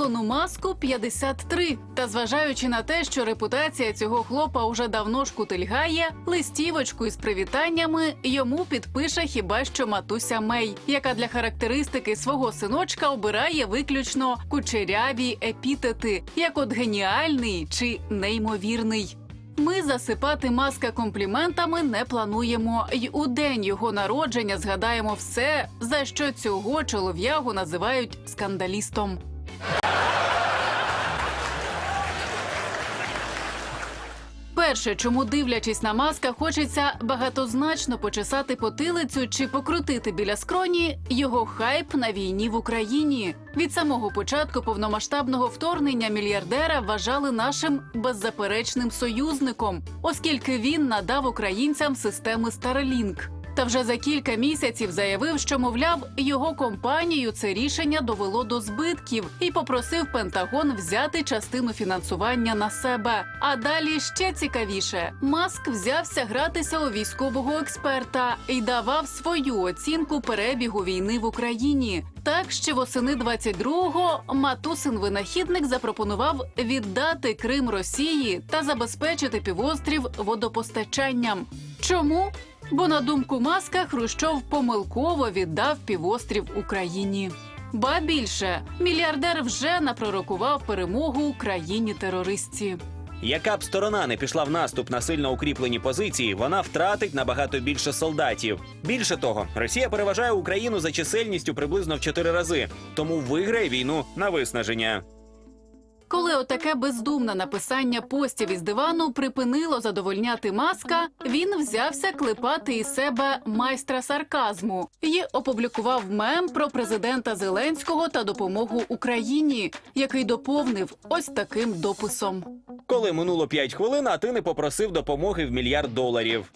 Ілону Маску 53. Та зважаючи на те, що репутація цього хлопа уже давно шкутильгає, листівочку із привітаннями йому підпише хіба що матуся Мей, яка для характеристики свого синочка обирає виключно кучеряві епітети, як от геніальний чи неймовірний. Ми засипати маска компліментами не плануємо, й у день його народження згадаємо все, за що цього чолов'ягу називають скандалістом. Перше, чому дивлячись на маска, хочеться багатозначно почесати потилицю чи покрутити біля скроні його хайп на війні в Україні. Від самого початку повномасштабного вторгнення мільярдера вважали нашим беззаперечним союзником, оскільки він надав українцям системи Starlink. Та вже за кілька місяців заявив, що мовляв, його компанію це рішення довело до збитків і попросив Пентагон взяти частину фінансування на себе. А далі ще цікавіше: Маск взявся гратися у військового експерта і давав свою оцінку перебігу війни в Україні. Так ще восени 22-го матусин винахідник запропонував віддати Крим Росії та забезпечити півострів водопостачанням. Чому? Бо на думку Маска Хрущов помилково віддав півострів Україні. Ба більше мільярдер вже напророкував перемогу країні терористці. Яка б сторона не пішла в наступ на сильно укріплені позиції, вона втратить набагато більше солдатів. Більше того, Росія переважає Україну за чисельністю приблизно в чотири рази, тому виграє війну на виснаження. Коли отаке бездумне написання постів із дивану припинило задовольняти маска, він взявся клепати із себе майстра сарказму і опублікував мем про президента Зеленського та допомогу Україні, який доповнив ось таким дописом. Коли минуло 5 хвилин, а ти не попросив допомоги в мільярд доларів.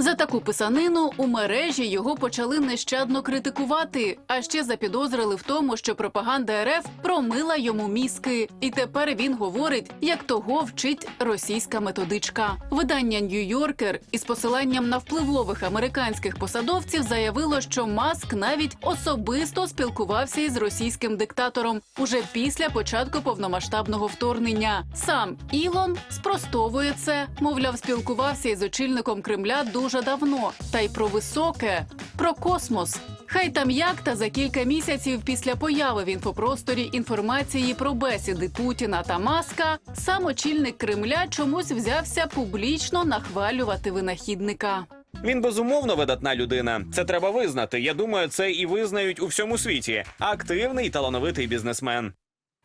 За таку писанину у мережі його почали нещадно критикувати, а ще запідозрили в тому, що пропаганда РФ промила йому мізки, і тепер він говорить, як того вчить російська методичка. Видання Нью-Йоркер із посиланням на впливових американських посадовців заявило, що Маск навіть особисто спілкувався із російським диктатором уже після початку повномасштабного вторгнення. Сам Ілон спростовує це, мовляв, спілкувався із очільником Кремля дуже давно, та й про високе, про космос. Хай там як та за кілька місяців після появи в інфопросторі інформації про бесіди Путіна та Маска, сам очільник Кремля чомусь взявся публічно нахвалювати винахідника. Він безумовно видатна людина. Це треба визнати. Я думаю, це і визнають у всьому світі. Активний талановитий бізнесмен.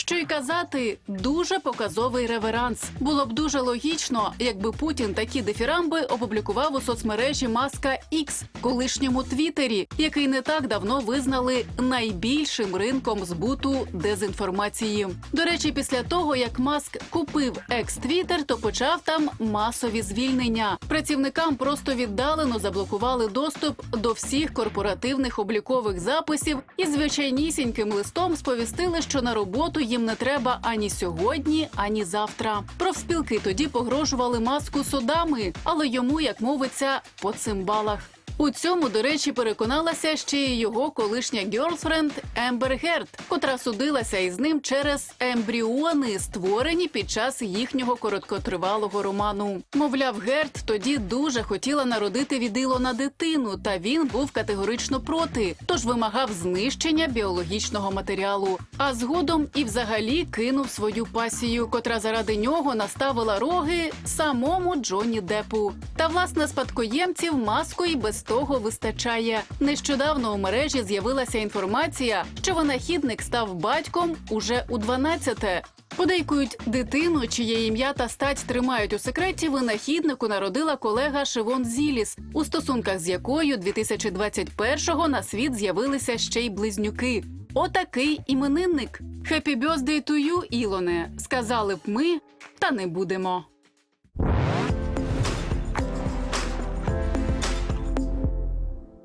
Що й казати, дуже показовий реверанс. Було б дуже логічно, якби Путін такі дифірамби опублікував у соцмережі Маска X, колишньому Твіттері, який не так давно визнали найбільшим ринком збуту дезінформації. До речі, після того як Маск купив екс-твіттер, то почав там масові звільнення. Працівникам просто віддалено заблокували доступ до всіх корпоративних облікових записів і звичайнісіньким листом сповістили, що на роботу їм не треба ані сьогодні, ані завтра. Профспілки тоді погрожували маску судами, але йому, як мовиться, по цимбалах. У цьому, до речі, переконалася ще й його колишня гьорлфренд Ембер Герд, котра судилася із ним через ембріони, створені під час їхнього короткотривалого роману. Мовляв, Герд тоді дуже хотіла народити від Ілона дитину, та він був категорично проти, тож вимагав знищення біологічного матеріалу. А згодом і взагалі кинув свою пасію, котра заради нього наставила роги самому Джонні Депу. Та власне спадкоємців маску і без того вистачає. Нещодавно у мережі з'явилася інформація, що винахідник став батьком уже у 12-те. Подейкують дитину, чиє ім'я та стать тримають у секреті. Винахіднику народила колега Шивон Зіліс, у стосунках з якою 2021-го на світ з'явилися ще й близнюки. Отакий іменинник. «Happy birthday to you, Ілоне, сказали б ми, та не будемо.